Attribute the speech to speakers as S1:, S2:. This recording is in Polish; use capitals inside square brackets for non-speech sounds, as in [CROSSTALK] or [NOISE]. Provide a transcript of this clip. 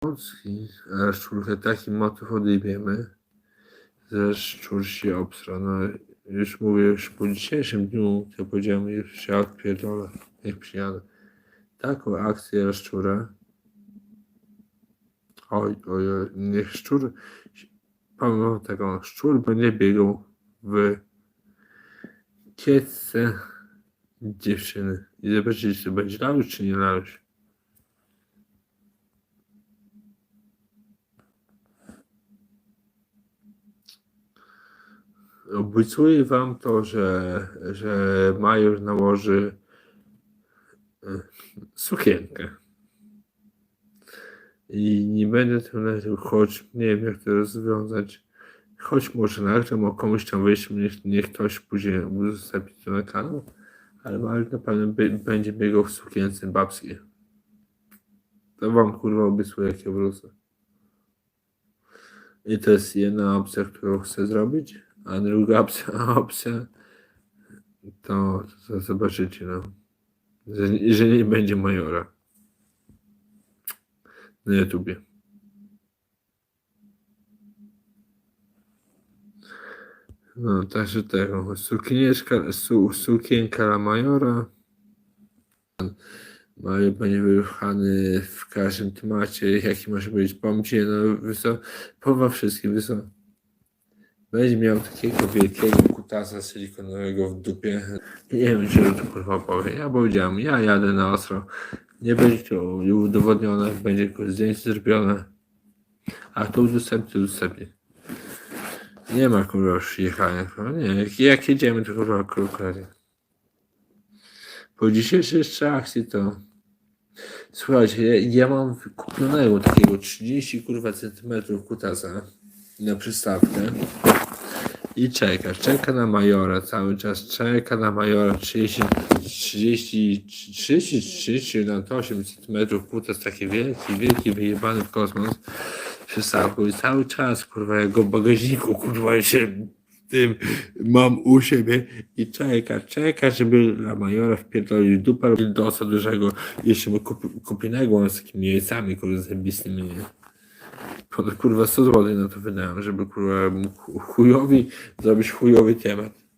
S1: Polski, a szczurkę taki motyw odejmiemy, że szczur się obsra. No, już mówię, już po dzisiejszym dniu, to powiedziałem, już się odpierdolę, jak przyjadę. Taką akcję szczura. Oj, oj, oj, niech szczur, wam tego, szczur będzie biegał w kiecce dziewczyny. I zobaczycie, czy będzie laluś, czy nie laluś. Obiecuję wam to, że, że major nałoży e, sukienkę. I nie będę tym leczył, choć nie wiem jak to rozwiązać. Choć może nagram o komuś tam wyjść, niech, niech ktoś później udostępni to na kanał, ale major na pewno by, będzie biegał w sukience babskiej. To wam kurwa obiecuję jak ja wrócę. I to jest jedna opcja, którą chcę zrobić, a druga opcja, [LAUGHS] to, to zobaczycie, no. Że, że nie będzie majora na YouTubie. No, także tego, sukieneczka, su, sukienka dla majora. Major będzie wyruchany w każdym temacie, jaki może być pomcie, no wyso, powa wszystkim, wyso. Będzie miał takiego wielkiego kutasa silikonowego w dupie. Nie wiem, czy to kurwa powie. Ja powiedziałem, ja jadę na ostro. Nie będzie to udowodnione, będzie zdjęcie zrobione. A to udostępnię, udostępnię. Nie ma kurwa jechania. Nie, jak, jak jedziemy, to kurwa krótko. Po dzisiejszej jeszcze akcji to... Słuchajcie, ja, ja mam kupionego takiego 30 kurwa centymetrów kutasa na przystawkę. I czeka, czeka na majora cały czas, czeka na majora 30, 30, 30, 30 na 8 cm kutas taki wielki, wielki, wyjebany w kosmos przystawką i cały czas, kurwa, jak go w bagażniku, kurwa, się tym mam u siebie i czeka, czeka, żeby dla majora wpierdolić dupę dosa dużego, jeszcze mu kup, kupionego z takimi jajcami, kurwa, zębistymi, nie? Ponad kurwa 100 zł na to wydałem, żeby kurwa chujowi zrobić chujowy temat.